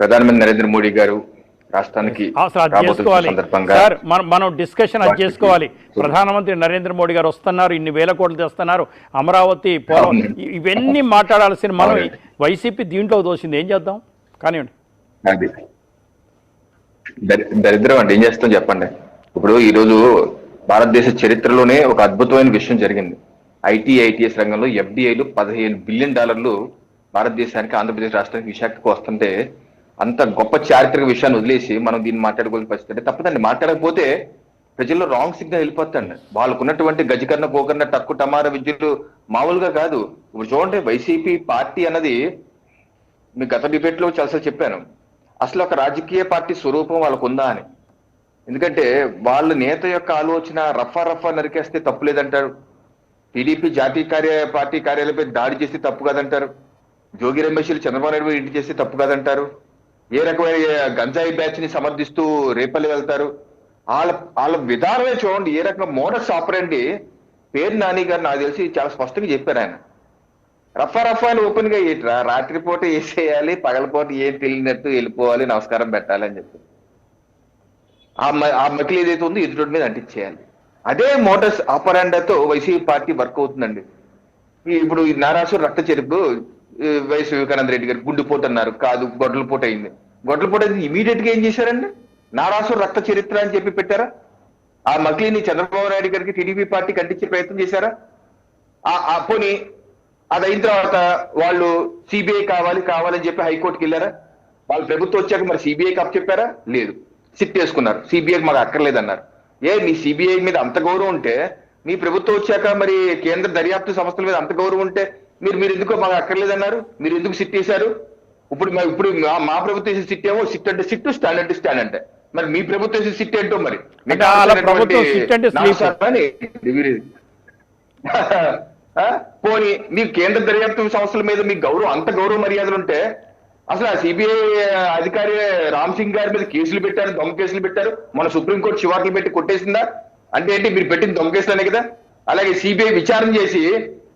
ప్రధానమంత్రి నరేంద్ర మోడీ గారు రాష్ట్రానికి సార్ మనం డిస్కషన్ అది చేసుకోవాలి. ప్రధానమంత్రి నరేంద్ర మోడీ గారు వస్తున్నారు ఇన్ని వేల కోట్లు తెస్తున్నారు అమరావతి పోలం ఇవన్నీ మాట్లాడాల్సిన మనం. వైసీపీ దీంట్లో దోసింది. ఏం చేద్దాం? కానివ్వండి. అది. దరి- దరిద్రం అంటే ఏం చేస్తాం చెప్పండి. ఇప్పుడు ఈ రోజు భారతదేశ చరిత్రలోనే ఒక అద్భుతమైన విషయం జరిగింది. ఐటీ ఐటీఎస్ రంగంలో ఎఫ్డిఐలు పదిహేను బిలియన్ డాలర్లు భారతదేశానికి ఆంధ్రప్రదేశ్ రాష్ట్రానికి విశాఖకు వస్తుంటే అంత గొప్ప చారిత్రక విషయాన్ని వదిలేసి మనం దీన్ని మాట్లాడుకోవాల్సిన పరిస్థితి అంటే తప్పదండి. మాట్లాడకపోతే ప్రజల్లో రాంగ్ సిగ్నల్ వెళ్ళిపోతాండి వాళ్ళకు ఉన్నటువంటి గజకర్ణ గోకర్ణ టక్కు టమార విద్యులు మామూలుగా కాదు. ఇప్పుడు చూడండి వైసీపీ పార్టీ అన్నది మీ గత డిబేట్లో చాలా చెప్పాను. అసలు ఒక రాజకీయ పార్టీ స్వరూపం వాళ్ళకు ఉందా అని. ఎందుకంటే వాళ్ళ నేత యొక్క ఆలోచన రఫా రఫా నరికేస్తే తప్పు లేదంటారు. టీడీపీ జాతీయ కార్య పార్టీ కార్యాలయంపై దాడి చేస్తే తప్పు కాదంటారు. జోగి రమేష్లు చంద్రబాబు నాయుడు ఇంటి చేస్తే తప్పు కాదంటారు. ఏ రకమైన గంజాయి బ్యాచ్ని సమర్థిస్తూ రేపల్లి వెళ్తారు? వాళ్ళ వాళ్ళ విధానమే చూడండి ఏ రకంగా మోడస్ ఆపరండి. పేరు నాని గారు నాకు తెలిసి చాలా స్పష్టంగా చెప్పారు ఆయన. రఫా రఫా అని ఓపెన్గా ఇట్రా రాత్రిపూట వేసేయాలి పగలపూట ఏం తెలియనట్టు వెళ్ళిపోవాలి నమస్కారం పెట్టాలి అని చెప్పి ఆ మ- ఆ మకిలి ఏదైతే ఉందో ఎదుటి మీద అంటించేయాలి. అదే మోటస్ ఆపరాండాతో వైసీపీ పార్టీ వర్క్ అవుతుందండి. ఇప్పుడు ఈ నారాసు రక్త చెరుపు వైఎస్ వివేకానంద రెడ్డి గారు గుండెపోటు అన్నారు కాదు గొడ్లపోటు అయింది గొడ్లపోటు అయింది ఇమీడియట్గా ఏం చేశారండి? నారాసు రక్త చరిత్ర అని చెప్పి పెట్టారా? ఆ మగ్లీని చంద్రబాబు నాయుడు గారికి టీడీపీ పార్టీకి అంటించే ప్రయత్నం చేశారా? ఆ- ఆ పోనీ అది అయిన తర్వాత వాళ్ళు సిబిఐ కావాలి కావాలని చెప్పి హైకోర్టుకి వెళ్ళారా? వాళ్ళు ప్రభుత్వం వచ్చాక మరి సిబిఐకి అప్పచెప్పారా లేదు. సిట్ వేసుకున్నారు. సిబిఐ మాకు అక్కర్లేదన్నారు. ఏ మీ సిబిఐ మీద అంత గౌరవం ఉంటే మీ ప్రభుత్వం వచ్చాక మరి కేంద్ర దర్యాప్తు సంస్థల మీద అంత గౌరవం ఉంటే మీరు మీరు ఎందుకో మాకు అక్కర్లేదన్నారు? మీరు ఎందుకు సిట్ వేశారు ఇప్పుడు మా- ఇప్పుడు మా- మా ప్రభుత్వం సిట్ ఏమో సిట్ అంటే సిట్ స్టాండ్ అంటే స్టాండ్ అంటే. మరి మీ ప్రభుత్వం సిట్ ఏంటో మరి? పోనీ మీకు కేంద్ర దర్యాప్తు సంస్థల మీద మీకు గౌరవం అంత గౌరవ మర్యాదలు ఉంటే అసలు ఆ సిబిఐ అధికారి రామ్ సింగ్ గారి మీద కేసులు పెట్టారు దొంగ కేసులు పెట్టారు. మన సుప్రీంకోర్టు చివాట్లు పెట్టి కొట్టేసిందా? అంటే ఏంటి మీరు పెట్టిన దొంగ కేసులనే కదా? అలాగే సిబిఐ విచారణ చేసి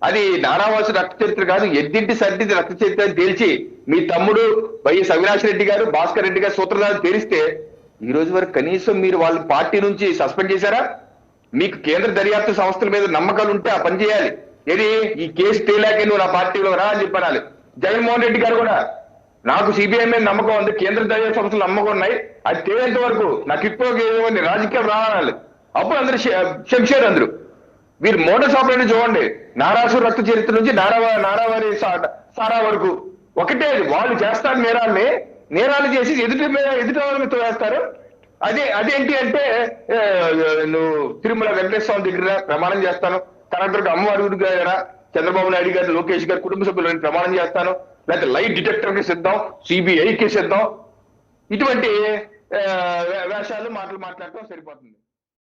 అది నారావాసు రక్త చరిత్ర కాదు ఎద్దింటి సర్దింటి రక్త చరిత్ర అని తేల్చి మీ తమ్ముడు వైఎస్ అవినాష్ రెడ్డి గారు భాస్కర్ రెడ్డి గారు సూత్రధారని తేలిస్తే ఈ రోజు వరకు కనీసం మీరు వాళ్ళ పార్టీ నుంచి సస్పెండ్ చేశారా? మీకు కేంద్ర దర్యాప్తు సంస్థల మీద నమ్మకాలు ఉంటే ఆ పని చేయాలి. ఏది? ఈ కేసు తేలాకే నువ్వు నా పార్టీలో రా అని చెప్పాలి జగన్మోహన్ రెడ్డి గారు కూడా. నాకు సిబిఐ మీద నమ్మకం ఉంది కేంద్ర దర్యాప్తు సంస్థలు నమ్మకం ఉన్నాయి. అది తేలేంత వరకు నాకు ఇప్పుడు రాజకీయం రావాలి. అప్పుడు అందరు శంషేర్ అందరు. మీరు మోటార్ ఆపరేటర్ చూడండి. నారాసు రక్త చరిత్ర నుంచి నారావ నారావారి సారా వరకు. ఒకటే వాళ్ళు చేస్తారు నేరాల్ని. నేరాలు చేసి ఎదుటి మీద ఎదుటి వాళ్ళ మీద వేస్తారు అదే అదేంటి అంటే నువ్వు తిరుమల వెంకటేశ్వర స్వామి దగ్గర ప్రమాణం చేస్తాను. కలెక్టర్ అమ్మవారి గుడి గారు చంద్రబాబు నాయుడు గారు లోకేష్ గారు కుటుంబ సభ్యులని ప్రమాణం చేస్తాను. లేకపోతే లైట్ డిటెక్టర్కి సిద్ధం సిబిఐకి సిద్ధం. ఇటువంటి వేషాలు మాటలు మాట్లాడటం సరిపోతుంది.